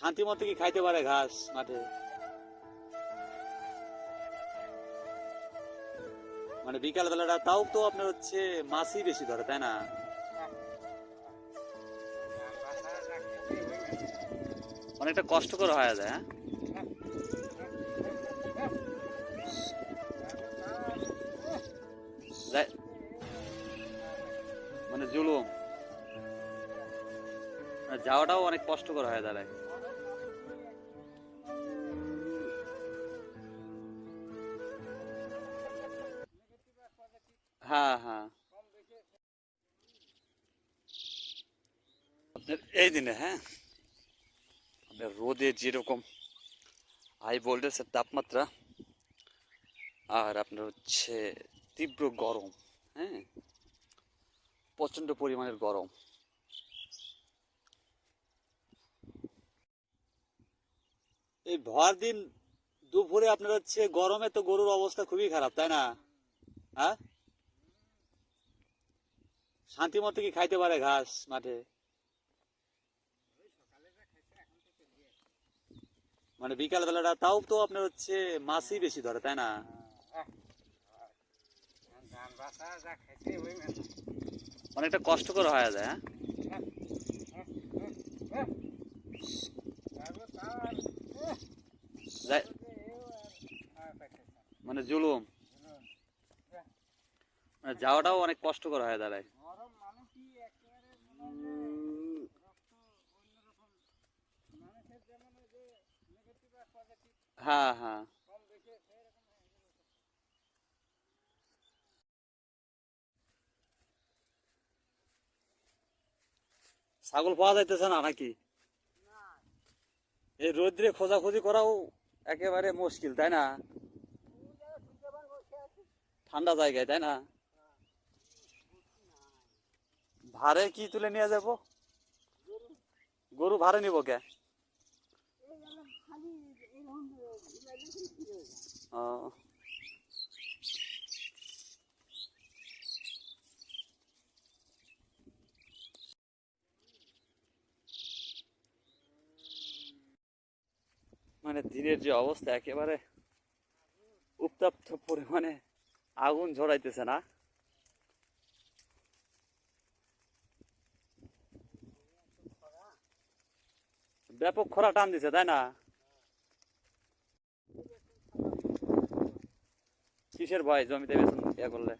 শান্তি মতো কি খাইতে পারে ঘাস মাঠে? মানে বিকাল বেলাটা তাও তো আপনার হচ্ছে মাছই বেশি ধরে, তাই না? অনেকটা কষ্টকর হয়ে যায় হ্যাঁ? মানে জুলুম। মানে যাওয়াটাও অনেক কষ্টকর হয়ে দাঁড়ায় হ্যাঁ হ্যাঁ। আপনার এই দিনে হ্যাঁ? আপনার রোদে যেরকম হাই ভোল্টেজের তাপমাত্রা, আর আপনার হচ্ছে তীব্র গরম হ্যাঁ? প্রচণ্ড পরিমাণের গরম। এই ভর দিন দুপুরে আপনার হচ্ছে গরমে তো গরুর অবস্থা খুবই খারাপ, তাই না? হ্যাঁ? শান্তি মতো কি খাইতে পারে ঘাস মাঠে? মানে বিকাল বেলাটা তাও তো আপনার হচ্ছে মাছই বেশি ধরে, তাই না? অনেকটা কষ্টকর হয়ে যায় হ্যাঁ? মানে জুলুম। মানে যাওয়াটাও অনেক কষ্টকর হয়ে দাঁড়ায়। হ্যাঁ হ্যাঁ। ছাগল পাওয়া যাইতেছে না নাকি? এই রোদ্রে খোঁজাখুঁজি করাও একেবারে মুশকিল, তাই না? ঠান্ডা জায়গায়, তাই না? ভাড়ে কি তুলে নিয়ে যাব? গরু ভাড়ে নিব কে? মানে দিনের যে অবস্থা, একেবারে উত্তপ্ত পরিমাণে আগুন ঝরাইতেছে না? ব্যাপক খরা টান দিছে, তাই না? কিসের ভয় জমিতে বেতন ইয়ে করলে?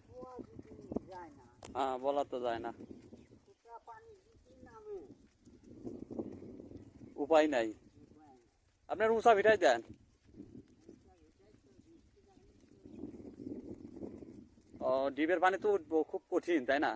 হ্যাঁ বলা তো যায় না। উপায় নাই। আপনার উষা ভিটাই দেন। ও ডিবের পানি তো উঠবো, খুব কঠিন, তাই না?